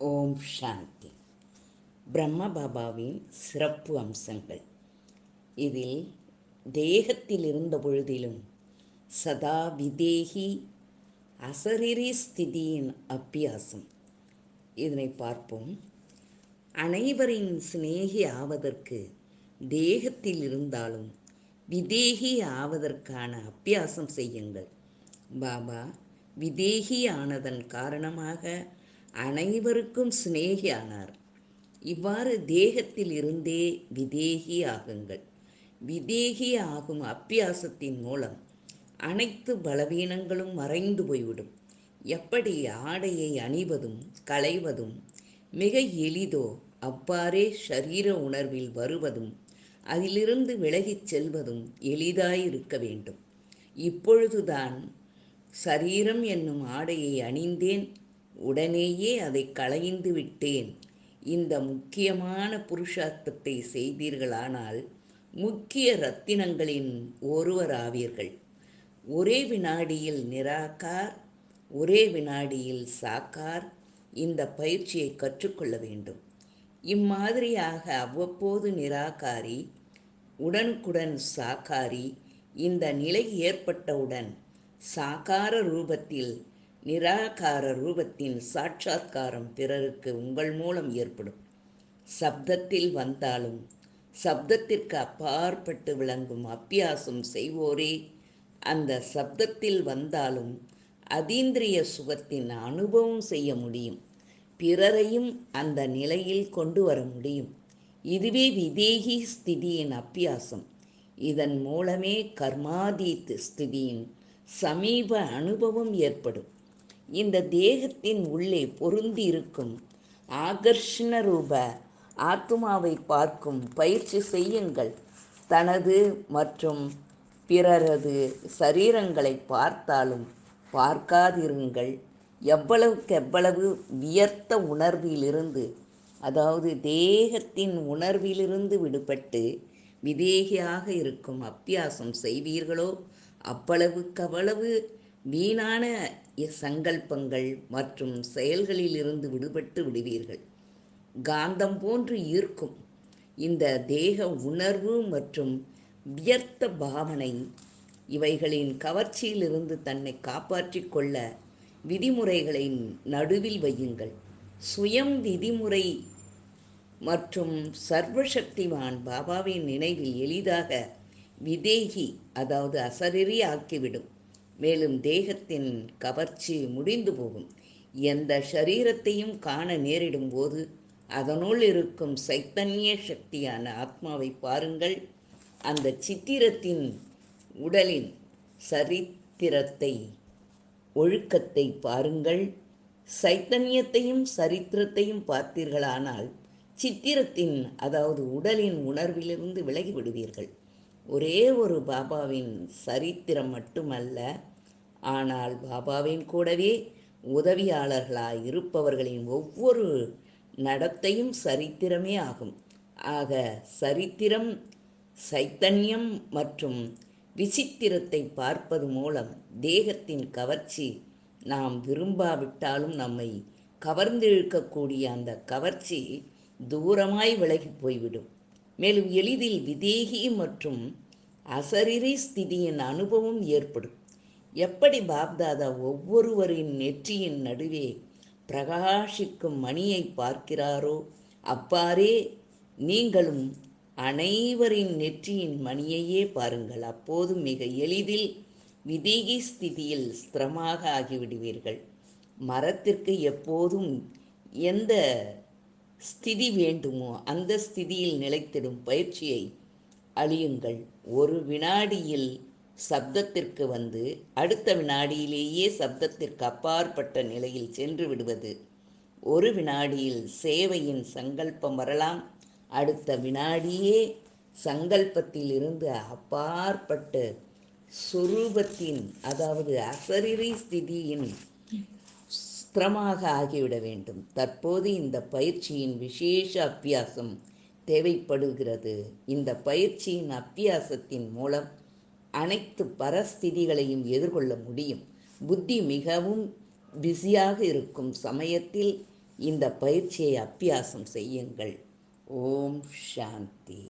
ஓம் சாந்தி. பிரம்ம பாபாவின் சிறப்பு அம்சங்கள். இதில் தேகத்தில் இருந்த பொழுதிலும் சதா விதேகி அசரிரி ஸ்திதியின் அப்பியாசம் இதனை பார்ப்போம். அனைவரின் சிநேகி ஆவதற்கு தேகத்தில் இருந்தாலும் விதேகி ஆவதற்கான அப்பியாசம் செய்யுங்கள். பாபா விதேகி ஆனதன் காரணமாக அனைவருக்கும் சிநேகி ஆனார் இவ்வாறு தேகத்தில் இருந்தே விதேகி ஆகுங்கள். விதேகி ஆகும் அப்பியாசத்தின் மூலம் அனைத்து பலவீனங்களும் மறைந்து போய்விடும். எப்படி ஆடையை அணிவதும் களைவதும் மிக எளிதோ அவ்வாறே ஷரீர உணர்வில் வருவதும் அதிலிருந்து விலகிச் செல்வதும் எளிதாயிருக்க வேண்டும். இப்பொழுதுதான் சரீரம் என்னும் ஆடையை அணிந்தேன் உடனேயே அதை களைந்து விட்டேன். இந்த முக்கியமான புருஷார்த்தத்தை செய்தீர்களானால் முக்கிய ரத்தினங்களின் ஒருவர் ஆவீர்கள் ஒரே வினாடியில் நிராகார் ஒரே வினாடியில் சாக்கார் இந்த பயிற்சியை கற்றுக்கொள்ள வேண்டும். இம்மாதிரியாக அவ்வப்போது நிராகாரி உடனுக்குடன் சாக்காரி இந்த நிலை ஏற்பட்டவுடன் சாக்கார ரூபத்தில் நிராகார ரூபத்தின் சாட்சாத்காரம் பிறருக்கு உங்கள் மூலம் ஏற்படும். சப்தத்தில் வந்தாலும் சப்தத்திற்கு அப்பாற்பட்டு விளங்கும் அப்பியாசம் செய்வோரே. அந்த சப்தத்தில் வந்தாலும் அதீந்திரிய சுகத்தின் அனுபவம் செய்ய முடியும். பிறரையும் அந்த நிலையில் கொண்டு வர முடியும். இதுவே விதேகி ஸ்திதியின் அப்பியாசம் இதன் மூலமே கர்மாதீத் ஸ்திதியின் சமீப அனுபவம் ஏற்படும். இந்த தேகத்தின் உள்ளே பொருந்தி இருக்கும் ஆகர்ஷண ரூப ஆத்மாவை பார்க்கும் பயிற்சி செய்யுங்கள். தனது மற்றும் பிறரது சரீரங்களை பார்த்தாலும் பார்க்காதிருங்கள். எவ்வளவுக்கு எவ்வளவு வியர்த்த உணர்விலிருந்து அதாவது தேகத்தின் உணர்விலிருந்து விடுபட்டு விதேகியாக இருக்கும் அப்பியாசம் செய்வீர்களோ? அவ்வளவுக்கவ்வளவு வீணான சங்கல்பங்கள் மற்றும் செயல்களிலிருந்து விடுபட்டு விடுவீர்கள். காந்தம் போன்று ஈர்க்கும் இந்த தேக உணர்வு மற்றும் வியர்த்த பாவனை இவைகளின் கவர்ச்சியிலிருந்து தன்னை காப்பாற்றிக் கொள்ள விதிமுறைகளை நடுவில் வையுங்கள். சுயம் விதிமுறை மற்றும் சர்வசக்திவான் பாபாவின் நினைவில் எளிதாக விதேகி அதாவது அசரறி ஆக்கிவிடும். மேலும் தேகத்தின் கவர்ச்சி முடிந்து போகும். எந்த சரீரத்தையும் காண நேரிடும் போது அதனுள் இருக்கும் சைத்தன்ய சக்தியான ஆத்மாவை பாருங்கள். அந்த சித்திரத்தின் உடலின் சரித்திரத்தை ஒழுக்கத்தை பாருங்கள். சைத்தன்யத்தையும் சரித்திரத்தையும் பார்த்தீர்களானால் சித்திரத்தின் அதாவது உடலின் உணர்விலிருந்து விலகி விடுவீர்கள். ஒரே ஒரு பாபாவின் சரித்திரம் மட்டுமல்ல ஆனால் பாபாவின் கூடவே உதவியாளர்களாய் இருப்பவர்களின் ஒவ்வொரு நடத்தையும் சரித்திரமே ஆகும். ஆக சரித்திரம் சைத்தன்யம் மற்றும் விசித்திரத்தை பார்ப்பது மூலம் தேகத்தின் கவர்ச்சி நாம் விரும்பாவிட்டாலும் நம்மை கவர்ந்திழுக்கக்கூடிய அந்த கவர்ச்சி தூரமாய் விலகி போய்விடும். மேலும் எளிதில் விதேகி மற்றும் அசரிரி ஸ்திதியின் அனுபவம் ஏற்படும். எப்படி பாப்தாதா ஒவ்வொருவரின் நெற்றியின் நடுவே பிரகாஷிக்கும் மணியை பார்க்கிறாரோ அவ்வாறே நீங்களும் அனைவரின் நெற்றியின் மணியையே பாருங்கள். அப்போது மிக எளிதில் விதேகி ஸ்திதியில் ஸ்திரமாக ஆகிவிடுவீர்கள். மரத்திற்கு எப்போதும் எந்த ஸ்திதி வேண்டுமோ அந்த ஸ்திதியில் நிலைத்திடும் பயிற்சியை அழியுங்கள். ஒரு வினாடியில் சப்தத்திற்கு வந்து அடுத்த வினாடியிலேயே சப்தத்திற்கு அப்பாற்பட்ட நிலையில் சென்று விடுவது. ஒரு வினாடியில் சேவையின் சங்கல்பம் வரலாம். அடுத்த வினாடியே சங்கல்பத்திலிருந்து அப்பாற்பட்டு சுரூபத்தின் அதாவது அசரிரி ஸ்திதியின் ஸ்திரமாக ஆகிவிட வேண்டும். தற்போது இந்த பயிற்சியின் விசேஷ அபியாசம் தேவைப்படுகிறது. இந்த பயிற்சியின் அப்பியாசத்தின் மூலம் அனைத்து பரஸ்திதிகளையும் எதிர்கொள்ள முடியும். புத்தி மிகவும் பிஸியாக இருக்கும் சமயத்தில் இந்த பயிற்சியை அப்பியாசம் செய்யுங்கள். ஓம் சாந்தி.